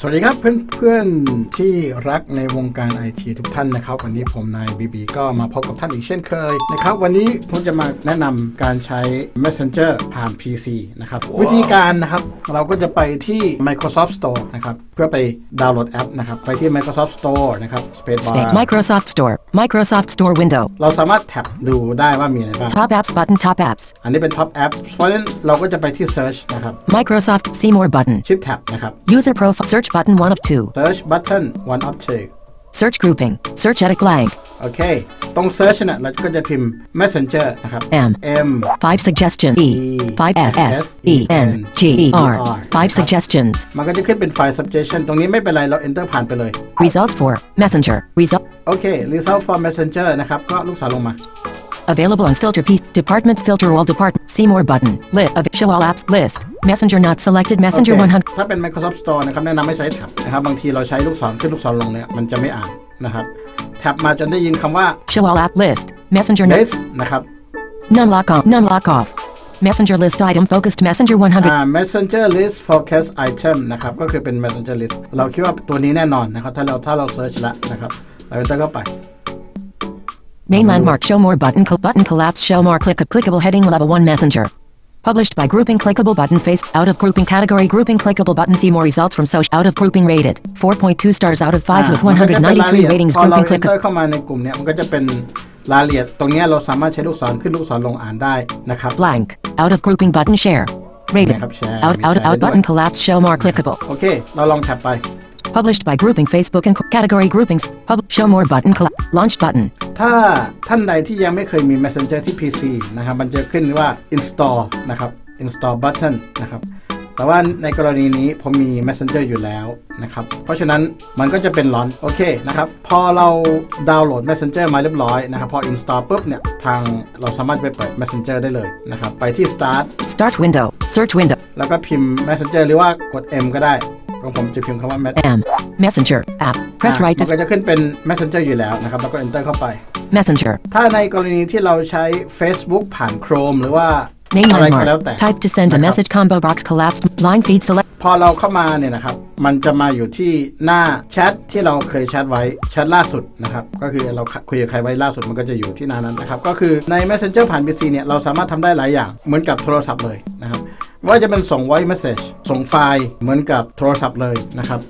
สวัสดีครับเพื่อนๆที่รักในวงการไอทีทุกท่านนะครับ วันนี้ผมนายบีบีก็มาพบกับท่านอีกเช่นเคยนะครับ วันนี้ผมจะมาแนะนำการใช้ Messenger ผ่าน PC นะครับ วิธีการนะครับเราก็จะไปที่ Microsoft Store นะครับ เพื่อไปดาวน์โหลดแอปนะครับ ไปที่ Microsoft Store นะครับ Space bar Space. Microsoft Store. Microsoft Store window. เราสามารถแท็บดูได้ว่ามีอะไรบ้าง Top apps button. Top apps. อันนี้เป็น Top App เพราะฉะนั้นเราก็จะไปที่ Search นะครับ Microsoft See More button. ชิปแท็บนะครับ User profile. Search button. One of two. Search button one of two Search grouping. Search edit blank. โอเค ตรง search เนี่ยเราก็จะพิมพ์ messenger นะครับ M. M Five suggestion. E. Five F S E N G E R. Five suggestions. มันก็จะขึ้นเป็น file suggestion ตรงนี้ไม่เป็นไร เรา enter ผ่านไปเลย Results for Messenger. Result. โอเค result for messenger นะครับ ก็ลูกศรลงมา Available on filter piece. Departments filter all department. See more button. List of show all apps list. Messenger not selected. โอ Messenger เค 100. ถ้าเป็น Microsoft Store นะครับแนะนำให้ใช้แท็บนะครับบางทีเราใช้ลูกศรขึ้นลูกศรลงเนี่ยมันจะไม่อ่านนะครับแท็บมาจนได้ยินคำว่า Show all app list. Messenger not. list นะครับ None lock on. None lock off. Messenger list item focused. Messenger 100. อ่า messenger list focus item นะครับก็คือเป็น messenger list เราคิดว่าตัวนี้แน่นอนนะครับถ้าเราถ้าเรา search แล้วนะครับเรา enter เข้าไป Main landmark show more button cl- button collapse show more click clickable heading level 1 messenger. Published by grouping clickable button face out of grouping category grouping clickable button see more results from social out of grouping rated 4.2 stars out of 5 with อ่ามันก็จะเป็นรายละเอีย 193 ด ratings พอเรา grouping click เ enter เข้ามาในกลุ่มเนี้ยมันก็จะเป็นรายละเอียด ตรงเนี้ยเราสามารถใช้ลูกศรขึ้นลูกศรลงอ่านได้นะครับ blank out of grouping button share rated นะครับ share out มี out share out ได้ด้วย button collapse show more clickable โอเค เราลองแท็บไป published by grouping Facebook and co- category groupings pub show more button colla- launched button ถ้าท่านใดที่ยังไม่เคยมี Messenger ที่ PC นะครับ มันจะขึ้นว่า install นะครับ install button นะครับ แต่ว่าในกรณีนี้ผมมี Messenger อยู่แล้วนะครับ เพราะฉะนั้นมันก็จะเป็น launch โอเคนะครับ พอเราดาวน์โหลด Messenger มาเรียบร้อยนะครับ พอ install ปุ๊บเนี่ย ทางเราสามารถไปเปิด Messenger ได้เลยนะครับ ไปที่ start start window search window แล้วก็พิมพ์ Messenger หรือว่ากด M ก็ได้ ของผมจะพิมพ์คำว่า Mess- M messenger app press อะ right มัน to ก็จะขึ้นเป็น Messenger อยู่แล้วนะครับ แล้วก็ enter เข้าไป messenger ถ้าในกรณีที่เราใช้ Facebook ผ่าน Chrome หรือว่า main อะไรก็แล้วแต่ landmark type to send a นะครับ message combo box collapsed line feed select พอเราเข้ามาเนี่ยนะครับ มันจะมาอยู่ที่หน้าแชทที่เราเคยแชทไว้แชทล่าสุดนะครับ ก็คือเราคุยกับใครไว้ล่าสุดมันก็จะอยู่ที่หน้านั้นนะครับ ก็คือใน Messenger ผ่าน PC เนี่ยเราสามารถทำได้หลายอย่างเหมือนกับโทรศัพท์เลยนะครับ ไม่ว่าจะเป็นส่ง voice message ส่งไฟล์เหมือนกับโทรศัพท์เลยนะครับ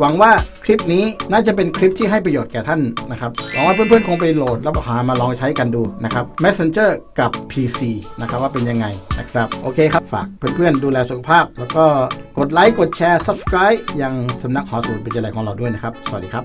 หวังว่าคลิปนี้น่าจะเป็นคลิปที่ให้ประโยชน์แก่ท่านนะครับ หวังว่าเพื่อนๆ คงไปโหลดแล้วหามาลองใช้กันดูนะครับ Messenger กับ PC นะครับว่าเป็นยังไงนะครับ โอเคครับ ฝากเพื่อนๆ ดูแลสุขภาพ แล้วก็กดไลค์ กดแชร์ Subscribe ยังสำนักหอสูตรเป็นใจของเราด้วยนะครับ สวัสดีครับ